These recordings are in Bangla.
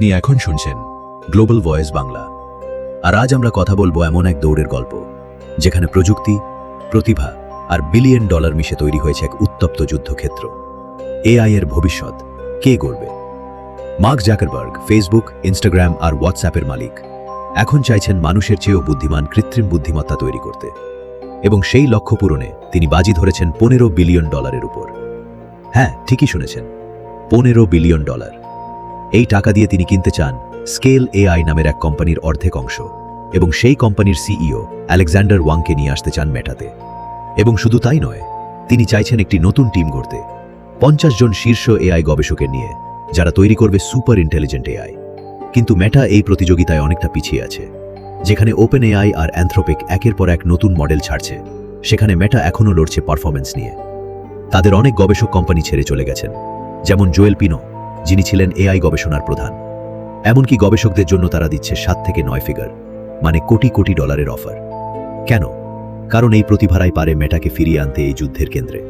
আপনি এখন শুনছেন গ্লোবাল ভয়েস বাংলা। আর আজ আমরা কথা বলব এমন এক দৌড়ের গল্প, যেখানে প্রযুক্তি, প্রতিভা আর বিলিয়ন ডলার মিশে তৈরি হয়েছে এক উত্তপ্ত যুদ্ধক্ষেত্র। এআই এর ভবিষ্যৎ কে গড়বে? মার্ক জাকারবার্গ, ফেসবুক, ইনস্টাগ্রাম আর হোয়াটসঅ্যাপের মালিক। এখন চাইছেন মানুষের চেয়েও বুদ্ধিমান কৃত্রিম বুদ্ধিমত্তা তৈরি করতে। এবং সেই লক্ষ্য পূরণে তিনি বাজি ধরেছেন পনেরো বিলিয়ন ডলারের উপর। হ্যাঁ ঠিকই শুনেছেন, পনেরো বিলিয়ন ডলার। এই টাকা দিয়ে তিনি কিনতে চান স্কেল এআই নামের এক কোম্পানির অর্ধেক অংশ এবং সেই কোম্পানির সিইও আলেকজান্ডার ওয়াংকে নিয়ে আসতে চান মেটাতে। এবং শুধু তাই নয়, তিনি চাইছেন একটি নতুন টিম গড়তে। পঞ্চাশ জন শীর্ষ এআই গবেষকের নিয়ে, যারা তৈরি করবে সুপার ইন্টেলিজেন্ট এআই। কিন্তু মেটা এই প্রতিযোগিতায় অনেকটা পিছিয়ে আছে, যেখানে ওপেন এআই আর অ্যান্থ্রোপিক একের পর এক নতুন মডেল ছাড়ছে, সেখানে মেটা এখনও লড়ছে পারফরমেন্স নিয়ে। তাদের অনেক গবেষক কোম্পানি ছেড়ে চলে গেছেন, যেমন জোয়েল পিনো যিনি ছিলেন এআই গবেষণার প্রধান। এমনকি গবেষকদের জন্য তারা দিচ্ছে সাত থেকে নয় ফিগার মানে কোটি কোটি ডলারের অফার। কেন? কারণ এই প্রতিভারাই পারে মেটাকে ফিরিয়ে আনতে এই যুদ্ধের কেন্দ্রে।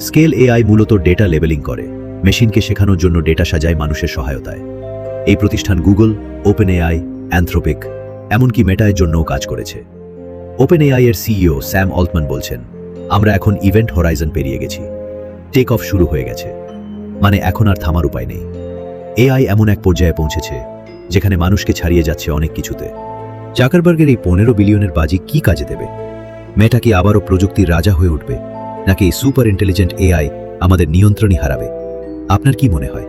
স্কেল এআই মূলত ডেটা লেবেলিং করে, মেশিনকে শেখানোর জন্য ডেটা সাজায় মানুষের সহায়তায়। এই প্রতিষ্ঠান গুগল ওপেন এআই অ্যান্থ্রোপিক, এমনকি মেটায়ের জন্যও কাজ করেছে। ওপেন এআই এর সিইও স্যাম অল্টম্যান বলছেন, আমরা এখন ইভেন্ট হরাইজন পেরিয়ে গেছি। টেক অফ শুরু হয়ে গেছে। মানে এখন আর থামার উপায় নেই। এআই এমন এক পর্যায়ে পৌঁছেছে, যেখানে মানুষকে ছাড়িয়ে যাচ্ছে অনেক কিছুতে। জাকারবার্গের এই পনেরো বিলিয়নের বাজি কি কাজে দেবে? মেটা কি আবারও প্রযুক্তির রাজা হয়ে উঠবে? নাকি সুপার ইন্টেলিজেন্ট এআই আমাদের নিয়ন্ত্রণই হারাবে? আপনার কি মনে হয়?